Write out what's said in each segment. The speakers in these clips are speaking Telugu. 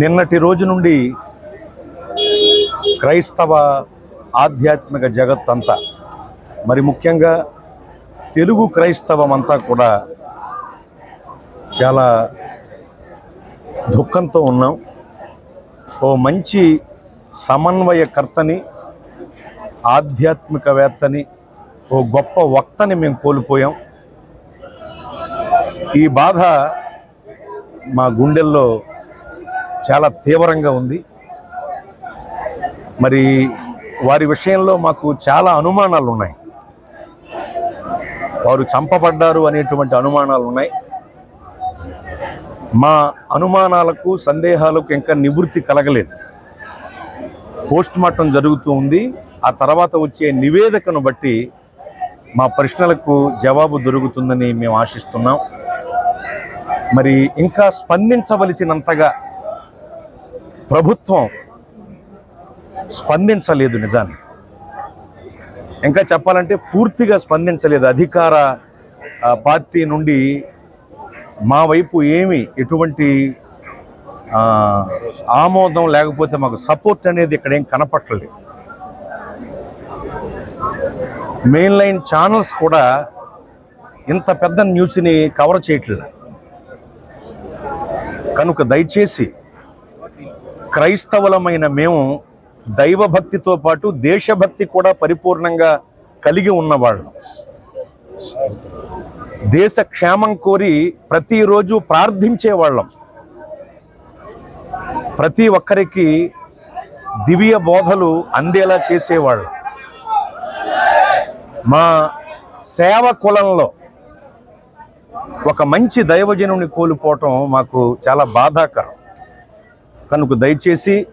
నిన్నటి రోజు నుండి క్రైస్తవ ఆధ్యాత్మిక జగత్తంతా మరి ముఖ్యంగా తెలుగు క్రైస్తవం అంతా కూడా చాలా దుఃఖంతో ఉన్నాం. ఓ మంచి సమన్వయకర్తని ఆధ్యాత్మికవేత్తని ఓ గొప్ప వక్తని మేము కోల్పోయాం. ఈ బాధ మా గుండెల్లో చాలా తీవ్రంగా ఉంది. మరి వారి విషయంలో మాకు చాలా అనుమానాలు ఉన్నాయి వారు చంపబడ్డారు అనేటువంటి అనుమానాలు ఉన్నాయి మా అనుమానాలకు సందేహాలకు ఇంకా నివృత్తి కలగలేదు. పోస్ట్ మార్టం జరుగుతూ ఉంది. ఆ తర్వాత వచ్చే నివేదికను బట్టి మా ప్రశ్నలకు జవాబు దొరుకుతుందని మేము ఆశిస్తున్నాం. మరి ఇంకా స్పందించవలసినంతగా ప్రభుత్వం స్పందించలేదు నిజానికి. ఇంకా చెప్పాలంటే పూర్తిగా స్పందించలేదు. అధికార పార్టీ నుండి మా వైపు ఏమి ఎటువంటి ఆమోదం లేకపోతే మాకు సపోర్ట్ అనేది ఇక్కడ ఏం కనపట్టలేదు. మెయిన్ లైన్ ఛానల్స్ కూడా ఇంత పెద్ద న్యూస్ని కవర్ చేయట్లేదు. కనుక దయచేసి క్రైస్తవులమైన మేము దైవభక్తితో పాటు దేశభక్తి కూడా పరిపూర్ణంగా కలిగి ఉన్నవాళ్ళం. దేశ క్షేమం కోరి ప్రతిరోజు ప్రార్థించేవాళ్ళం. ప్రతి ఒక్కరికి దివ్య బోధలు అందేలా చేసేవాళ్ళం. మా సేవ కులంలో ఒక మంచి దైవజనుని కోల్పోవటం మాకు చాలా బాధాకరం. కనుక దయచేసి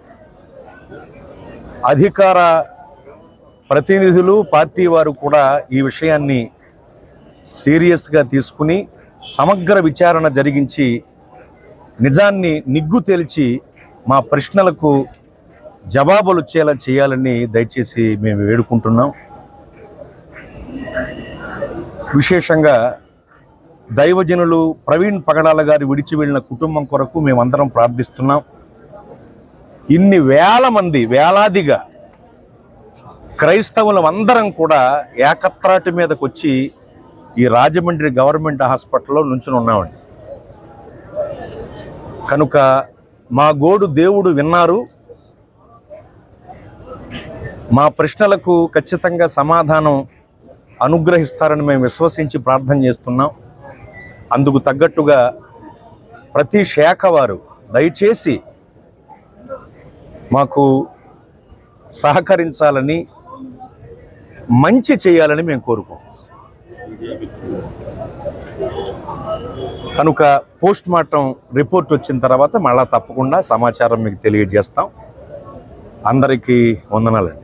అధికార ప్రతినిధులు పార్టీ వారు కూడా ఈ విషయాన్ని సీరియస్గా తీసుకుని సమగ్ర విచారణ జరిగించి నిజాన్ని నిగ్గు తేల్చి మా ప్రశ్నలకు జవాబులు వచ్చేలా చేయాలని దయచేసి మేము వేడుకుంటున్నాం. విశేషంగా దైవజనులు ప్రవీణ్ పగడాల గారి విడిచి వెళ్ళిన కుటుంబం కొరకు మేమందరం ప్రార్థిస్తున్నాం. ఇన్ని వేల మంది వేలాదిగా క్రైస్తవులం అందరం కూడా ఏకత్రాటి మీదకు వచ్చి ఈ రాజమండ్రి గవర్నమెంట్ హాస్పిటల్లో నుంచుని ఉన్నామండి. కనుక మా గోడు దేవుడు విన్నారు. మా ప్రశ్నలకు ఖచ్చితంగా సమాధానం అనుగ్రహిస్తారని మేము విశ్వసించి ప్రార్థన చేస్తున్నాం. అందుకు తగ్గట్టుగా ప్రతి శాఖ వారు దయచేసి మాకు సహకరించాలని మంచి చేయాలని మేము కోరుకోం. కనుక పోస్ట్ మార్టం రిపోర్ట్ వచ్చిన తర్వాత మళ్ళా తప్పకుండా సమాచారం మీకు తెలియజేస్తాం. అందరికీ వందనాలండి.